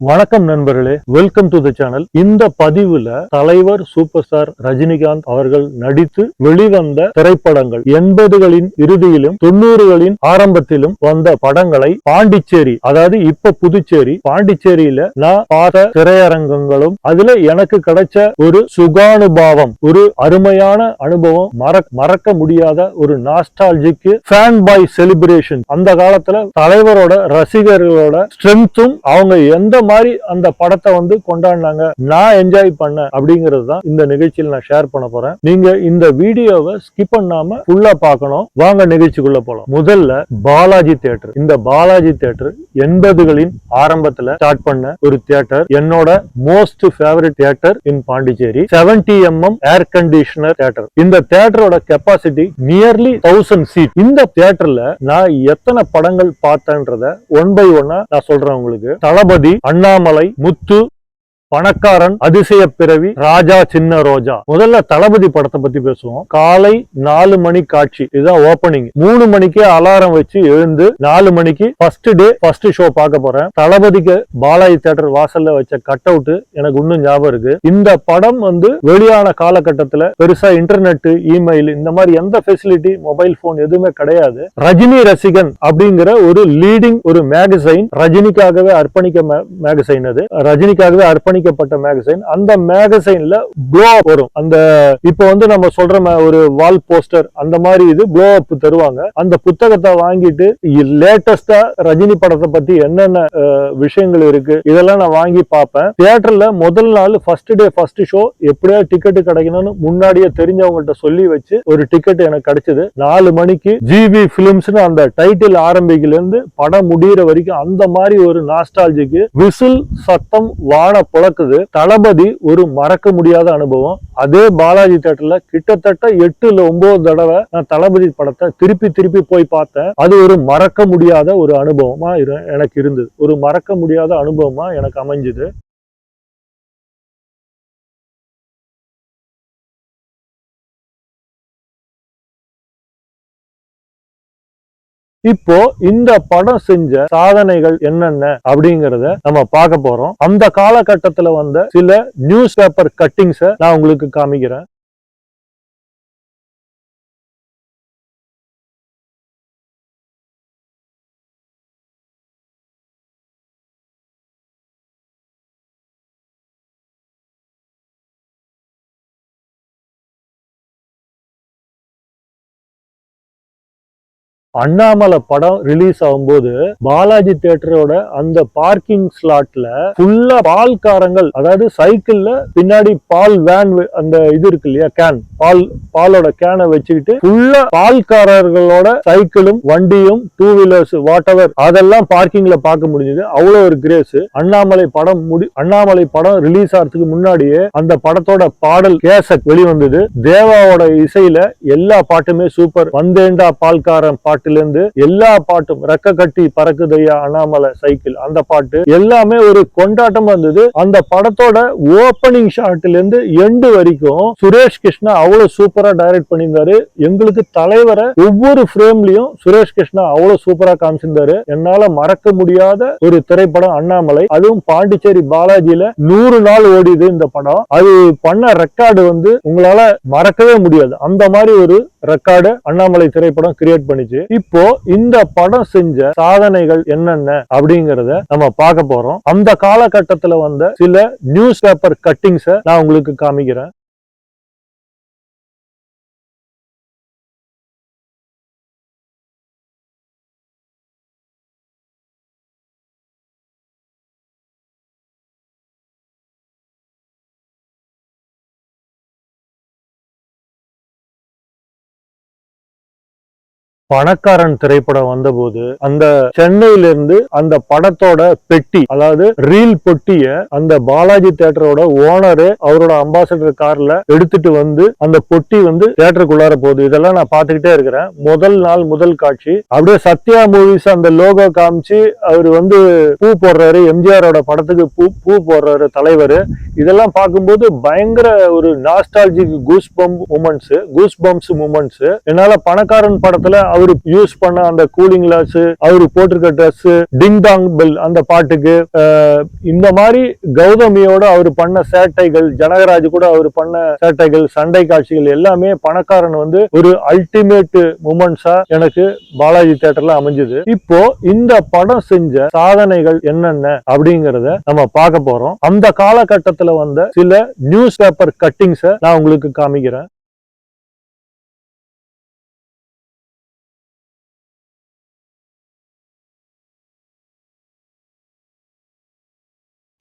வணக்கம் நண்பர்களே. Welcome to the channel இந்த பதிவுல தலைவர் சூப்பர் ஸ்டார் ரஜினிகாந்த் அவர்கள் நடித்து வெளிவந்த திரைப்படங்கள் எண்பதுகளின் இறுதியிலும் தொண்ணூறுகளின் ஆரம்பத்திலும் வந்த படங்களை பாண்டிச்சேரி அதாவது இப்ப புதுச்சேரி பாண்டிச்சேரியில நான் பார்த்த திரையரங்கங்களும் அதுல எனக்கு கிடைச்ச ஒரு சுகானுபாவம் ஒரு அருமையான அனுபவம் மறக் மறக்க முடியாத ஒரு நாஸ்டாலஜிக்கு ஃபேன் பாய் செலிபிரேஷன் அந்த காலத்துல தலைவரோட ரசிகர்களோட ஸ்ட்ரென்த்தும் அவங்க எந்த மாதிரி அந்த படத்தை வந்து கொண்டாடினாங்க. நான் என்ஜாய் பண்ணேன் அப்படிங்கிறது தான் இந்த நிகழ்ச்சியில் நான் ஷேர் பண்ண போறேன். நீங்க இந்த வீடியோவை ஸ்கிப் பண்ணாம ஃபுல்லா பார்க்கணும். வாங்க நிகழ்ச்சிக்குள்ள போலாம். முதல்ல பாலாஜி தியேட்டர். இந்த பாலாஜி தியேட்டர் எண்பதுகளின் ஆரம்பத்துல ஸ்டார்ட் பண்ண ஒரு தியேட்டர். என்னோட most favourite theatre in Pondicherry. 70 MM air conditioner theatre. இந்த தியேட்டரோட கெப்பாசிட்டி நியர்லி தௌசண்ட் சீட் இந்த தியேட்டர்ல நான் எத்தனை படங்கள் பார்த்தேன்றத ஒன் பை ஒன்னா நான் சொல்றேன் உங்களுக்கு. தளபதி அண்ணாமலை முத்து பணக்காரன் அதிசய பிறவி ராஜா சின்ன ரோஜா. முதல்ல தளபதி படத்தை பத்தி பேசுவோம். காலை நாலு மணி காட்சி. இதுதான் ஓபனிங் மூணு மணிக்கே அலாரம் வச்சு எழுந்து நாலு மணிக்கு ஃபர்ஸ்ட் டே ஃபர்ஸ்ட் ஷோ பார்க்க போறேன். தளபதிக்கு பாலாஜி தியேட்டர் வாசல்ல வச்ச கட் அவுட் எனக்கு இன்னும் ஞாபகம் இருக்கு. இந்த படம் வந்து வெளியான காலகட்டத்துல பெருசா இன்டர்நெட் இமெயில் இந்த மாதிரி எந்த ஃபெசிலிட்டி மொபைல் போன் எதுவுமே கிடையாது. ரஜினி ரசிகன் அப்படிங்கிற ஒரு லீடிங் ஒரு மேகசைன் ரஜினிக்காகவே அர்ப்பணிக்க மேகசைன் அது. ரஜினிக்காகவே அர்ப்பணிக்கப்பட்ட மேகசைன் அந்த மேகசைன்ல ப்ளோ வரும். அந்த இப்போ வந்து நம்ம சொல்ற ஒரு வால் போஸ்டர் அந்த மாதிரி இது ப்ளோ அப் தருவாங்க. அந்த புத்தகத்தை வாங்கிட்டு லேட்டஸ்டா ரஜினி படத்தை பத்தி என்னென்ன விஷயங்கள் இருக்கு இதெல்லாம் நான் வாங்கி பார்ப்பேன். தியேட்டர்ல முதல் நாள் ஃபர்ஸ்ட் டே ஃபர்ஸ்ட் ஷோ எப்படியா டிக்கெட் கிடைக்கணும்னு முன்னாடியே தெரிஞ்சவங்கள்ட்ட சொல்லி வச்சு ஒரு டிக்கெட் எனக்கு கிடைச்சது. நாலு மணிக்கு ஜிவி பிலிம்ஸ்னு அந்த டைட்டில் ஆரம்பிக்கல இருந்து படம் முடியிற வரைக்கும் அந்த மாதிரி ஒரு நாஸ்டாலஜிக்கு விசில் சத்தம் வான புழக்குது தளபதி ஒரு மறக்க முடியாத அனுபவம். அதே பாலாஜி தியேட்டர்ல கிட்டத்தட்ட எட்டு இல்ல ஒன்பது தடவை நான் தளபதி படத்தை திருப்பி திருப்பி போய் பார்த்தேன். அது ஒரு மறக்க முடியாத ஒரு அனுபவமா இரு- எனக்கு இருந்தது. ஒரு மறக்க முடியாத அனுபவமா எனக்கு அமைஞ்சுது. இப்போ இந்த படம் செஞ்ச சாதனைகள் என்னென்ன அப்படிங்கறத நம்ம பார்க்க போறோம். அந்த காலகட்டத்துல வந்த சில நியூஸ் பேப்பர் கட்டிங்ஸ நான் உங்களுக்கு காமிக்கிறேன். அண்ணாமலை படம் ரிலீஸ் ஆகும்போது பாலாஜி தியேட்டரோட அந்த பார்க்கிங் ஸ்லாட்ல ஃபுல்லா பால்காரங்கள் அதாவது சைக்கிள்ல பின்னாடி பால் வேன் அந்த இது இருக்கு இல்லையா கேன் பால் பாலோட கேனை வச்சுக்கிட்டு ஃபுல்லா பால்காரர்களோட சைக்கிளும் வண்டியும் டூ வீலர்ஸ் வாட் எவர் அதெல்லாம் பார்க்கிங்ல பார்க்க முடிஞ்சது. அவ்வளவு ஒரு கிரேஸ் அண்ணாமலை படம் முடி அண்ணாமலை படம் ரிலீஸ் ஆகிறதுக்கு முன்னாடியே அந்த படத்தோட பாடல் கேசட் வெளிவந்தது. தேவாவோட இசையில எல்லா பாட்டுமே சூப்பர் வந்தேண்டா பால்காரன் பாட்டு. பாட்டிலிருந்து எல்லா பாட்டும் ரெக்க கட்டி பறக்குதையா அண்ணாமலை சைக்கிள் அந்த பாட்டு எல்லாமே ஒரு கொண்டாட்டமா இருந்தது. அந்த படத்தோட ஓப்பனிங் ஷாட்ல இருந்து எண்டு வரைக்கும் சுரேஷ் கிருஷ்ணா அவ்வளவு சூப்பரா டைரக்ட் பண்ணியிருந்தாரு. எங்களுக்கு தலைவரை ஒவ்வொரு ஃப்ரேம்லயும் சுரேஷ் கிருஷ்ணா அவ்வளவு சூப்பரா காமிச்சிருந்தாரு. என்னால மறக்க முடியாத ஒரு திரைப்படம் அண்ணாமலை. அதுவும் பாண்டிச்சேரி பாலாஜியில நூறு நாள் ஓடிது இந்த படம். அது பண்ண ரெக்கார்டு வந்து உங்களால மறக்கவே முடியாது. அந்த மாதிரி ஒரு ரெக்கார்டு அண்ணாமலை திரைப்படம் கிரியேட் பண்ணிச்சு. இப்போ இந்த படம் செஞ்ச சாதனைகள் என்னென்ன அப்படிங்கறத நம்ம பார்க்க போறோம். அந்த காலகட்டத்துல வந்த சில நியூஸ் பேப்பர் கட்டிங்ஸ நான் உங்களுக்கு காமிக்கிறேன். பணக்காரன் திரைப்படம் வந்தபோது அந்த சென்னையில இருந்து அந்த படத்தோட பெட்டி அதாவது ரீல் பொட்டிய அந்த பாலாஜி தேட்டரோட ஓனரு அவரோட அம்பாசடர் கார்ல எடுத்துட்டு வந்து அந்த பொட்டி வந்து தேட்டருக்குள்ளார போகுது. இதெல்லாம் நான் பார்த்துக்கிட்டே இருக்கிறேன். முதல் நாள் முதல் காட்சி. அப்படியே சத்யா மூவிஸ் அந்த லோகோ காமிச்சு அவர் வந்து பூ போடுறாரு. எம்ஜிஆரோட படத்துக்கு பூ பூ போடுறாரு தலைவர். இதெல்லாம் பார்க்கும்போது பயங்கர ஒரு nostalgic goose bump moments goose bumps moments என்னால பணக்காரன் படத்துல அவரு யூஸ் பண்ண அந்த கூலிங் கிளாஸ் அவரு போட்டிருக்க ட்ரெஸ் டிங் டாங் பெல் அந்த பாட்டுக்கு இந்த மாதிரி கௌதமியோட அவர் பண்ண சேட்டைகள் ஜனகராஜ் கூட அவர் பண்ண சேட்டைகள் சண்டை காட்சிகள் எல்லாமே பணக்காரன் வந்து ஒரு அல்டிமேட் மூமெண்ட்ஸா எனக்கு பாலாஜி தேட்டர்ல அமைஞ்சது. இப்போ இந்த படம் செஞ்ச சாதனைகள் என்னென்ன அப்படிங்கறத நம்ம பார்க்க போறோம். அந்த காலகட்டத்துல வந்த சில நியூஸ் பேப்பர் கட்டிங்ஸ நான் உங்களுக்கு காமிக்கிறேன்.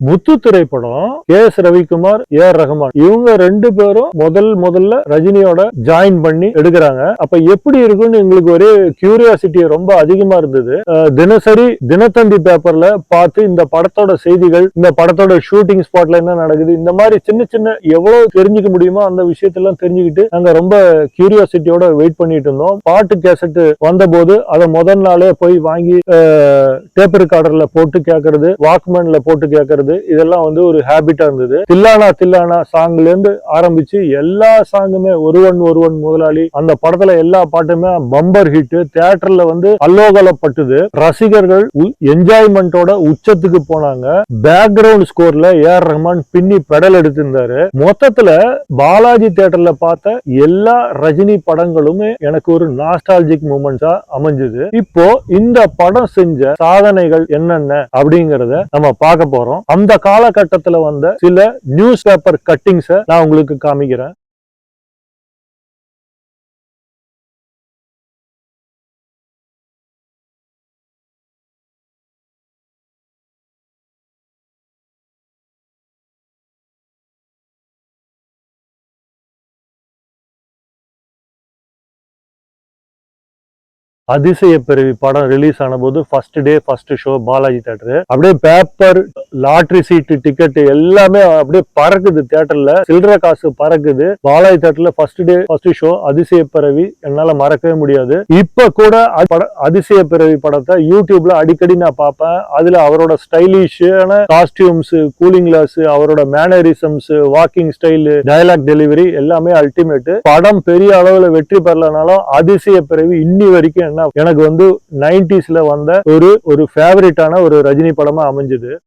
முத்து திரைப்படம் K S Ravikumar A R Rahman இவங்க ரெண்டு பேரும் முதல் முதல்ல ரஜினியோட ஜாயின் பண்ணி எடுக்கிறாங்க. அப்ப எப்படி இருக்கும்னு எங்களுக்கு ஒரே கியூரியாசிட்டி ரொம்ப அதிகமா இருந்தது. தினசரி தினத்தந்தி பேப்பர்ல பார்த்து இந்த படத்தோட செய்திகள் இந்த படத்தோட ஷூட்டிங் ஸ்பாட்ல என்ன நடக்குது இந்த மாதிரி சின்ன சின்ன எவ்வளவு தெரிஞ்சுக்க முடியுமோ அந்த விஷயத்தெல்லாம் தெரிஞ்சுக்கிட்டு நாங்க ரொம்ப கியூரியாசிட்டியோட வெயிட் பண்ணிட்டு இருந்தோம். பாட்டு கேசட் வந்தபோது அதை முதல் நாளே போய் வாங்கி டேப் ரெக்கார்டர்ல போட்டு கேட்கறது வாக்மேன்ல போட்டு கேட்கறது இதெல்லாம் வந்து ஒரு ஹேபிட்டா இருந்தது. தில்லானா தில்லானா சாங்ல இருந்து ஆரம்பிச்சு எல்லா சாங்குமே ஒருவன் ஒருவன் முதலாளி. அந்த படத்துல எல்லா பாட்டுமே பம்பர் ஹிட் தியேட்டர்ல வந்து அல்லோகலப்பட்டது. ரசிகர்கள் என்ஜாய்மெண்டோட உச்சத்துக்கு போனாங்க. பேக்ரவுண்ட் ஸ்கோர்ல ஏஆர் ரஹ்மான் பின்னி பெடல் எடுத்திருந்தாரு. மொத்தத்துல பாலாஜி தியேட்டர்ல பார்த்த எல்லா ரஜினி படங்களுமே எனக்கு ஒரு நாஸ்டாலஜிக் மூமெண்ட்ஸா அமைஞ்சது. இப்போ இந்த படம் செஞ்ச சாதனைகள் என்னென்ன அப்படிங்கறத நம்ம பார்க்க போறோம். அந்த காலகட்டத்துல வந்த சில நியூஸ் பேப்பர் கட்டிங்ஸை நான் உங்களுக்கு காமிக்கிறேன். அதிசய பிறவி படம் ரிலீஸ் ஆன போது first day first show Balaji theatre அப்படியே பேப்பர் லாட்ரி சீட்டு டிக்கெட் எல்லாமே அப்படியே பறக்குது தேட்டர்ல சில்லற காசு பறக்குது. பாலாஜி தேட்டர்ல ஃபர்ஸ்ட் டே ஃபர்ஸ்ட் ஷோ அதிசய பிறவி என்னால மறக்கவே முடியாது. இப்ப கூட அதிசய பிறவி படத்தை யூடியூப்ல அடிக்கடி நான் பார்ப்பேன். அதுல அவரோட ஸ்டைலிஷான காஸ்டியூம்ஸ் கூலிங் கிளாஸ் அவரோட mannerisms walking style dialogue delivery எல்லாமே அல்டிமேட் படம் பெரிய அளவுல வெற்றி பெறலனாலும் அதிசய பிறவி இன்னி வரைக்கும் எனக்கு வந்து நைன்டிஸ்ல வந்த ஒரு ஒரு ஃபேவரட்டான ஒரு ரஜினி படமா அமைஞ்சது.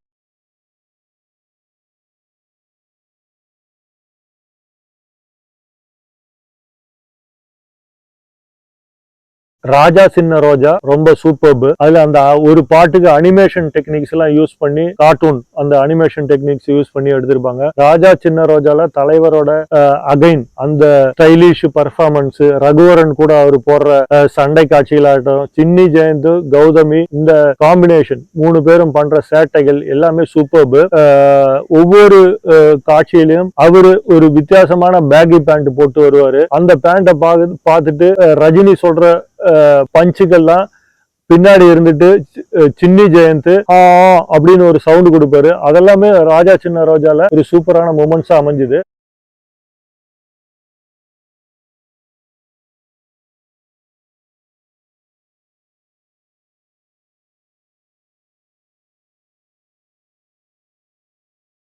ராஜா சின்ன ரோஜா ரொம்ப சூப்பர்ப் அதுல அந்த ஒரு பாட்டுக்கு அனிமேஷன் டெக்னிக்ஸ் எல்லாம் யூஸ் பண்ணி கார்ட்டூன் அந்த அனிமேஷன் டெக்னிக்ஸ் யூஸ் பண்ணி எடுத்திருப்பாங்க. ராஜா சின்ன ரோஜால தலைவரோட அகைன் அந்த ஸ்டைலிஷ் பர்ஃபார்மன்ஸ் ரகுவரன் கூட அவர் போடுற சண்டை காட்சிகளாகட்டும் சின்னி ஜெயந்த் கௌதமி இந்த காம்பினேஷன் மூணு பேரும் பண்ற சேட்டைகள் எல்லாமே சூப்பர்பு ஒவ்வொரு காட்சியிலையும் அவரு ஒரு வித்தியாசமான பேக்கி பேண்ட் போட்டு வருவாரு. அந்த பேண்ட்டை பார்த்துட்டு ரஜினி சொல்ற பஞ்சுக்கெல்லாம் பின்னாடி இருந்துட்டு சின்னி ஜெயந்த் ஆ அப்படின்னு ஒரு சவுண்டு கொடுப்பாரு. அதெல்லாமே ராஜா சின்ன ரோஜால ஒரு சூப்பரான மூமெண்ட்ஸா அமைஞ்சுது.